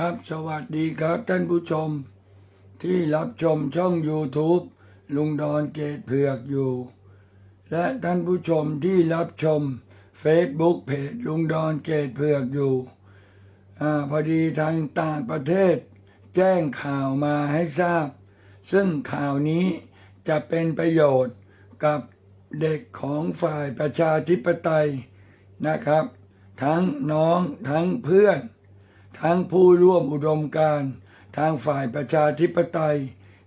ครับ สวัสดีครับท่านผู้ชม ที่รับชมช่อง YouTube ลุงดอนเกตเผือกอยู่ และท่านผู้ชมที่รับชม Facebook เพจลุงดอนเกตเผือกอยู่อพอดีทางต่างประเทศ แจ้งข่าวมาให้ทราบ ซึ่งข่าวนี้จะเป็นประโยชน์กับเด็กของฝ่ายประชาธิปไตยนะครับ ทั้งน้องทั้งเพื่อน ทั้งผู้ร่วมอุดมการทางฝ่ายประชาธิปไตย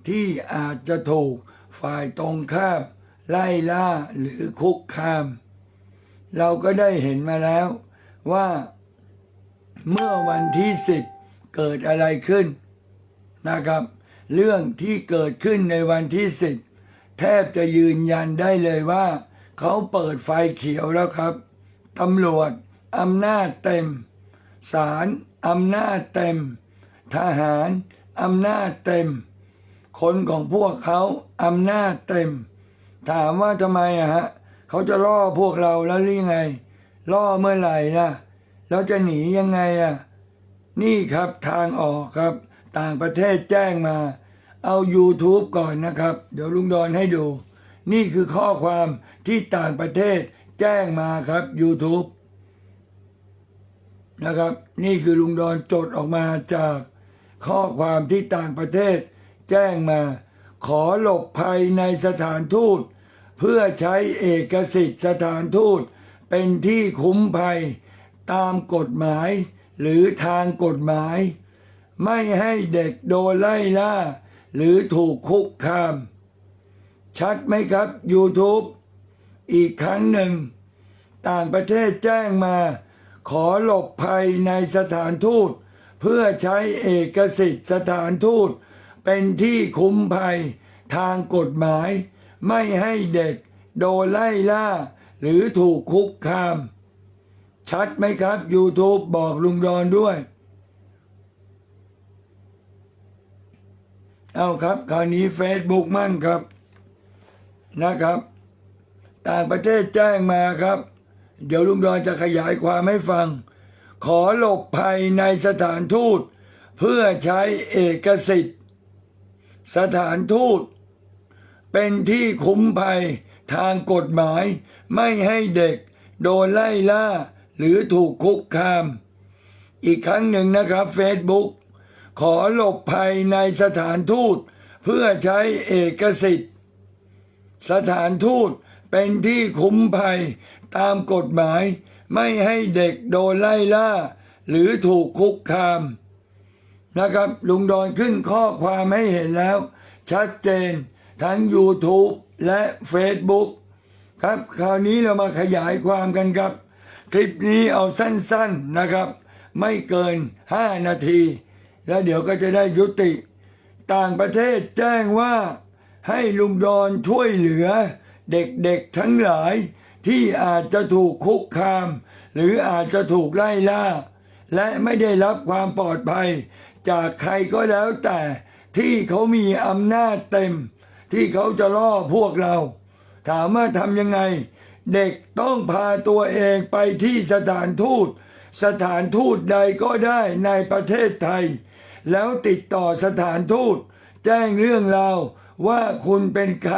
ที่อาจจะถูกฝ่ายตรงข้ามไล่ล่าหรือคุกคาม เราก็ได้เห็นมาแล้วว่าเมื่อวันที่สิบเกิดอะไรขึ้นนะครับ เรื่องที่เกิดขึ้นในวันที่สิบแทบจะยืนยันได้เลยว่า เขาเปิดไฟเขียวแล้วครับตำรวจอำนาจเต็มศาล อำนาจเต็ม ทหารอำนาจเต็ม คนของพวกเขาอำนาจเต็ม ถามว่าทำไมอะฮะเขาจะล่อพวกเราแล้วหรือไง ล่อเมื่อไหร่ล่ะ แล้วจะหนียังไงอะนี่ครับทางออกครับ ต่างประเทศแจ้งมา เอา YouTube ก่อนนะครับ เดี๋ยวลุงดอนให้ดู นี่คือข้อความที่ต่างประเทศแจ้งมาครับ YouTube นะครับ นี่คือลุงดอนจดออกมาจากข้อความที่ต่างประเทศ แจ้งมา ขอหลบภัยในสถานทูต เพื่อใช้เอกสิทธิ์สถานทูต เป็นที่คุ้มภัยตามกฎหมาย หรือทางกฎหมาย ไม่ให้เด็กโดนไล่ล่า หรือถูกคุกคาม ชัดไหมครับ YouTube อีกครั้งหนึ่ง ต่างประเทศแจ้งมา ขอหลบภัยในสถานทูต เพื่อใช้เอกสิทธิ์สถานทูต เป็นที่คุ้มภัยทางกฎหมาย ไม่ให้เด็กโดนไล่ล่า หรือถูกคุกคาม ชัดไหมครับ YouTube บอกลุงดอนด้วย เอาครับ คราวนี้ Facebook มั่งครับนะครับ ต่างประเทศแจ้งมาครับ เดี๋ยวลุงดอนจะขยายความให้ฟัง ขอหลบภัยในสถานทูต เพื่อใช้เอกสิทธิ์ สถานทูต เป็นที่คุ้มภัยทางกฎหมายไม่ให้เด็กโดนไล่ล่าหรือถูกคุกคาม อีกครั้งหนึ่งนะครับ Facebook ขอหลบภัยในสถานทูต เพื่อใช้เอกสิทธิ์ สถานทูต เป็นที่คุ้มภัยตามกฎหมาย ไม่ให้เด็กโดนไล่ล่า หรือถูกคุกคาม นะครับ ลุงดอนขึ้นข้อความให้เห็นแล้ว ชัดเจน ทั้ง YouTube และ Facebook ครับ คราวนี้เรามาขยายความกันครับ คลิปนี้เอาสั้นๆนะครับ ไม่เกิน 5 นาที แล้วเดี๋ยวก็จะได้ยุติ ต่างประเทศแจ้งว่าให้ลุงดอนช่วยเหลือ เด็กๆทั้งหลาย ที่อาจจะถูกคุกคาม หรืออาจจะถูกไล่ล่า และไม่ได้รับความปลอดภัย จากใครก็แล้วแต่ที่เขามีอำนาจเต็ม ที่เขาจะล่อพวกเรา ถามว่าทำยังไง เด็กต้องพาตัวเองไปที่สถานทูต สถานทูตใดก็ได้ในประเทศไทย แล้วติดต่อสถานทูต แจ้งเรื่องราวว่าคุณเป็นใคร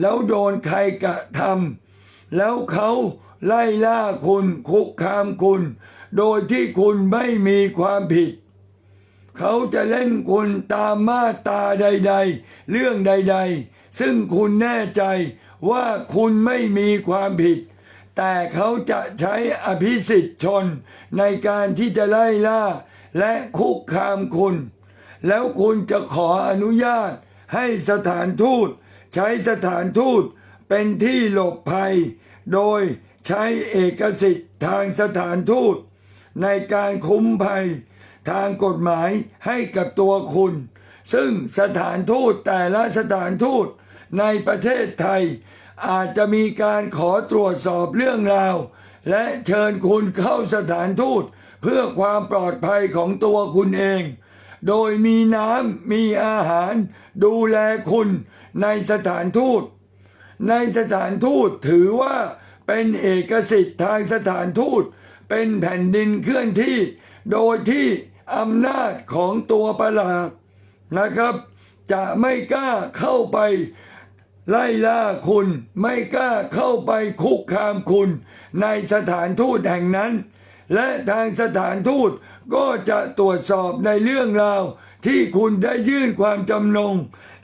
แล้วโดนใครกระทำแล้วเขาไล่ล่าคุณคุกคามคุณ โดยที่คุณไม่มีความผิด เขาจะเล่นคุณตามมาตาใด ๆ เรื่องใด ๆ ซึ่งคุณแน่ใจว่าคุณไม่มีความผิด แต่เขาจะใช้อภิสิทธิ์ชนในการที่จะไล่ล่า และคุกคามคุณ แล้วคุณจะขออนุญาตให้สถานทูต ใช้สถานทูตเป็นที่หลบภัย โดยใช้เอกสิทธิ์ทางสถานทูต ในการคุ้มภัยทางกฎหมายให้กับตัวคุณ ซึ่งสถานทูตแต่ละสถานทูตในประเทศไทย อาจจะมีการขอตรวจสอบเรื่องราว และเชิญคุณเข้าสถานทูต เพื่อความปลอดภัยของตัวคุณเอง โดยมีน้ำมีอาหาร ดูแลคุณในสถานทูต ในสถานทูตถือว่าเป็นเอกสิทธิ์ทางสถานทูต เป็นแผ่นดินเคลื่อนที่ โดยที่อำนาจของตัวประหลาดนะครับ จะไม่กล้าเข้าไปไล่ล่าคุณ ไม่กล้าเข้าไปคุกคามคุณ ในสถานทูตแห่งนั้น และทางสถานทูตก็จะตรวจสอบในเรื่องราว ที่คุณได้ยื่นความจำนง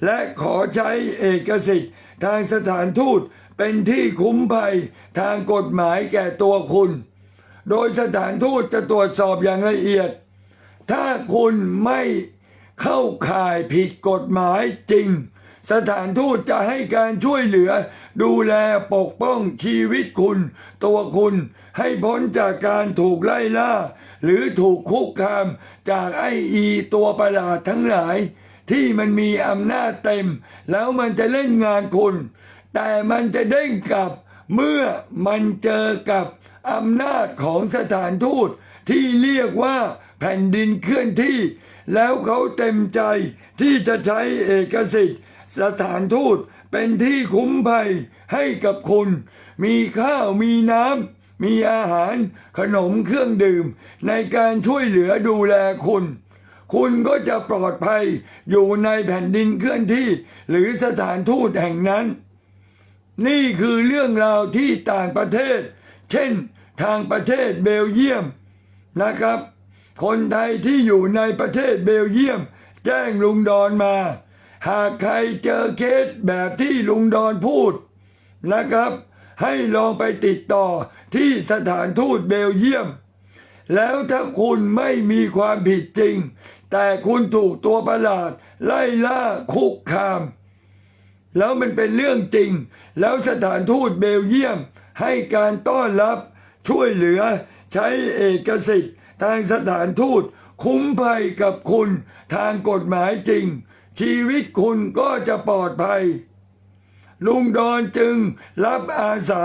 และขอใช้เอกสิทธิ์ ทางสถานทูตเป็นที่คุ้มภัยทางกฎหมายแก่ตัวคุณ โดยสถานทูตจะตรวจสอบอย่างละเอียด ถ้าคุณไม่เข้าข่ายผิดกฎหมายจริง สถานทูตจะให้การช่วยเหลือ ดูแลปกป้องชีวิตคุณ ตัวคุณให้พ้นจากการถูกไล่ล่า หรือถูกคุกคามจากไออีตัวประหลาดทั้งหลาย ที่มันมีอำนาจเต็ม แล้วมันจะเล่นงานคุณ แต่มันจะเด้งกลับเมื่อมันเจอกับอำนาจของสถานทูตที่เรียกว่าแผ่นดินเคลื่อนที่ แล้วเขาเต็มใจที่จะใช้เอกสิทธิ์ สถานทูตเป็นที่คุ้มภัยให้กับคุณ มีข้าวมีน้ำมีอาหารขนมเครื่องดื่ม ในการช่วยเหลือดูแลคุณ คุณก็จะปลอดภัยอยู่ในแผ่นดินเคลื่อนที่ หรือสถานทูตแห่งนั้น นี่คือเรื่องราวที่ต่างประเทศ เช่น ทางประเทศเบลเยียมนะครับ คนไทยที่อยู่ในประเทศเบลเยียม แจ้งลุงดอนมา หากใครเจอเคสแบบที่ลุงดอนพูดนะครับ ให้ลองไปติดต่อที่สถานทูตเบลเยียม แล้วถ้าคุณไม่มีความผิดจริง แต่คุณถูกตัวประหลาด ไล่ล่าคุกคาม แล้วมันเป็นเรื่องจริง แล้วสถานทูตเบลเยียม ให้การต้อนรับช่วยเหลือใช้เอกสิทธิ์ ทางสถานทูตคุ้มภัยกับคุณทางกฎหมายจริง ชีวิตคุณก็จะปลอดภัย ลุงดอนจึงรับอาสา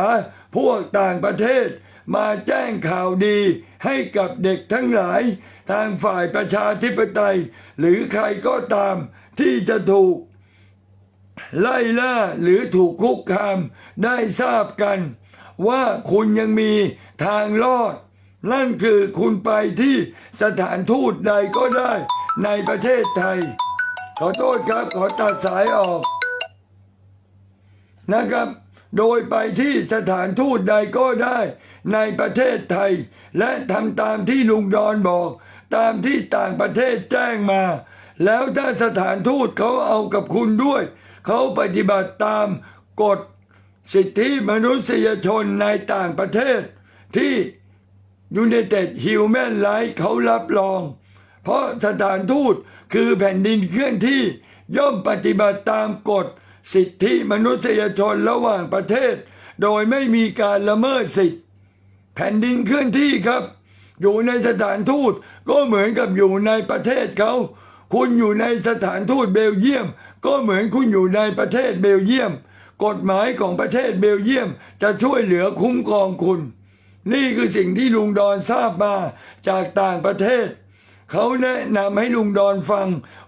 พวกต่างประเทศมาแจ้งข่าวดีให้กับเด็กทั้งหลาย ทางฝ่ายประชาธิปไตย หรือใครก็ตามที่จะถูก ไล่ล่าหรือถูกคุกคามได้ทราบกัน ว่าคุณยังมีทางรอด นั่นคือคุณไปที่สถานทูตใดก็ได้ในประเทศไทย อโทษครับ ขอตัดสายออก นะครับ โดยไปที่สถานทูตใดก็ได้ในประเทศไทย และทำตามที่ลุงดอนบอก ตามที่ต่างประเทศแจ้งมา แล้วถ้าสถานทูตเขาเอากับคุณด้วย เขาปฏิบัติตามกฎสิทธิมนุษยชนในต่างประเทศที่ United Human Rights เขารับรอง เพราะสถานทูตคือแผ่นดินเคลื่อนที่ย่อมปฏิบัติตามกฎ สิทธิมนุษยชนระหว่างประเทศ โดยไม่มีการละเมิดสิทธิแผ่นดินเคลื่อนที่ครับ อยู่ในสถานทูตก็เหมือนกับอยู่ในประเทศเขาคุณอยู่ในสถานทูตเบลเยียม ก็เหมือนคุณอยู่ในประเทศเบลเยียม กฎหมายของประเทศเบลเยียมจะช่วยเหลือคุ้มครองคุณ นี่คือสิ่งที่ลุงดอนทราบมาจากต่างประเทศ เขาแนะนำให้ลุงดอนฟัง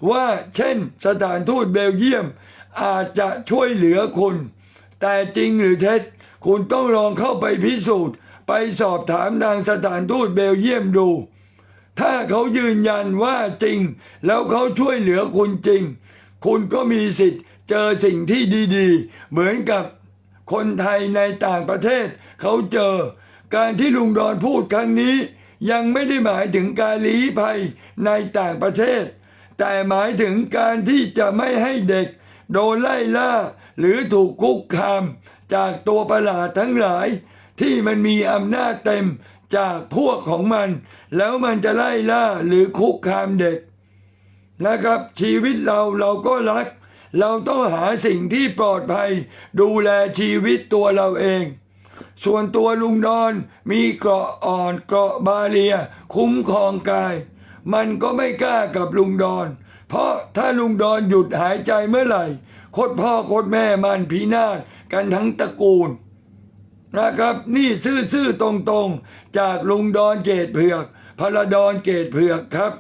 ว่าเช่นสถานทูตเบลเยียม อาจจะช่วยเหลือคุณ แต่จริงหรือเท็จ คุณต้องลองเข้าไปพิสูจน์ ไปสอบถามทางสถานทูตเบลเยียมดู ถ้าเขายืนยันว่าจริง แล้วเขาช่วยเหลือคุณจริง คุณก็มีสิทธิ์เจอสิ่งที่ดีๆ เหมือนกับคนไทยในต่างประเทศ เขาเจอการที่ลุงดอนพูดครั้งนี้ ยังไม่ได้หมายถึงการลี้ภัยในต่างประเทศ แต่หมายถึงการที่จะไม่ให้เด็ก โดนไล่ล่า หรือถูกคุกคาม จากตัวประหลาดทั้งหลาย ที่มันมีอำนาจเต็มจากพวกของมัน แล้วมันจะไล่ล่าหรือคุกคามเด็กนะครับ ชีวิตเราเราก็รัก เราต้องหาสิ่งที่ปลอดภัย ดูแลชีวิตตัวเราเอง ส่วนตัวลุงดอนมีเกราะอ่อนเกราะบาเรีย คุ้มครองกาย มันก็ไม่กล้ากับลุงดอน เพราะถ้าลุงดอนหยุดหายใจเมื่อไหร่ โคตรพ่อโคตรแม่มันพินาศกันทั้งตระกูลนะครับนี่ซื่อๆตรงๆ จากลุงดอนเกตเผือกพลดอนเกตเผือกครับ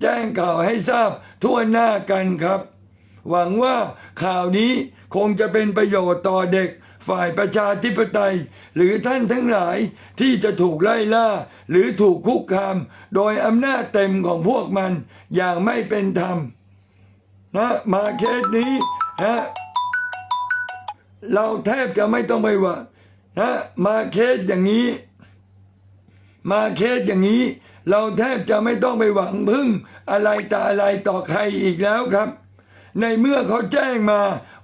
แจ้งข่าวให้ทราบทั่วหน้ากันครับ หวังว่าข่าวนี้คงจะเป็นประโยชน์ต่อเด็ก ฝ่ายประชาธิปไตย หรือท่านทั้งหลายที่จะถูกไล่ล่า หรือถูกคุกคาม โดยอำนาจเต็มของพวกมัน อย่างไม่เป็นธรรมนะมาเคสนี้ฮะเราแทบจะไม่ต้องไปว่านะมาเคสอย่างนี้ มาเคสอย่างนี้ เราแทบจะไม่ต้องไปหวังพึ่งอะไรต่ออะไรต่อใครอีกแล้วครับ ในเมื่อเขาแจ้งมา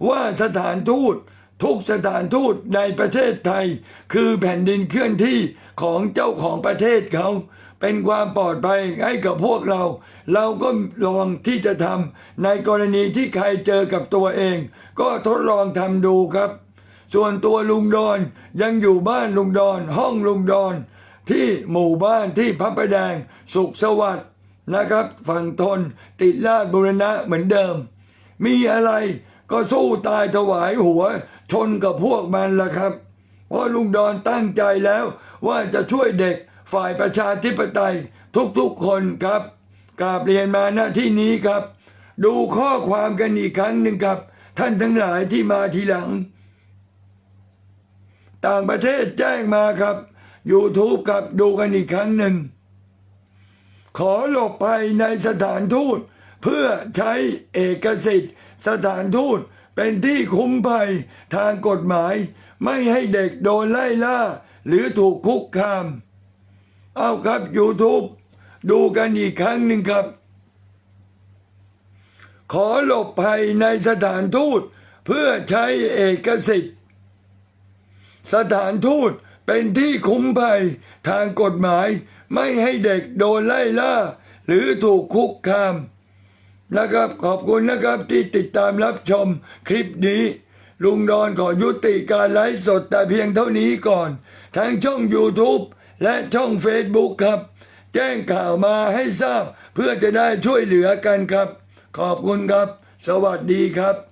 ว่าสถานทูต ทุกสถานทูตในประเทศไทย คือแผ่นดินเคลื่อนที่ของเจ้าของประเทศเขา เป็นความปลอดภัยให้กับพวกเรา เราก็ลองที่จะทำในกรณีที่ใครเจอกับตัวเอง ก็ทดลองทำดูครับ ส่วนตัวลุงดอนยังอยู่บ้านลุงดอนห้องลุงดอน ที่หมู่บ้านที่พระประแดง สุขสวัสดิ์นะครับ ฝั่งทนติดลาดบุรณะเหมือนเดิม มีอะไร ก็สู้ตายถวายหัว ชนกับพวกมันละครับ เพราะลุงดอนตั้งใจแล้วว่าจะช่วยเด็กฝ่ายประชาธิปไตยทุกๆคนครับกราบเรียนมาณที่นี้ครับ ดูข้อความกันอีกครั้งหนึ่งครับ ท่านทั้งหลายที่มาทีหลัง ต่างประเทศแจ้งมาครับ YouTube ครับดูกันอีกครั้งหนึ่ง ขอหลบภัยในสถานทูต เพื่อใช้เอกสิทธิ์ สถานทูตเป็นที่คุ้มภัยทางกฎหมาย ไม่ให้เด็กโดนไล่ล่า หรือถูกคุกคาม เอาครับ YouTube ดูกันอีกครั้งหนึ่งครับ ขอหลบภัยในสถานทูต เพื่อใช้เอกสิทธิ์ สถานทูตเป็นที่คุ้มภัยทางกฎหมาย ไม่ให้เด็กโดนไล่ล่า หรือถูกคุกคาม นะครับขอบคุณนะครับที่ติดตามรับชมคลิปนี้ ลุงดอนขอยุติการไลฟ์สดแต่เพียงเท่านี้ก่อน ทั้งช่อง YouTube และช่อง Facebook ครับ แจ้งข่าวมาให้ทราบเพื่อจะได้ช่วยเหลือกันครับ ขอบคุณครับ สวัสดีครับ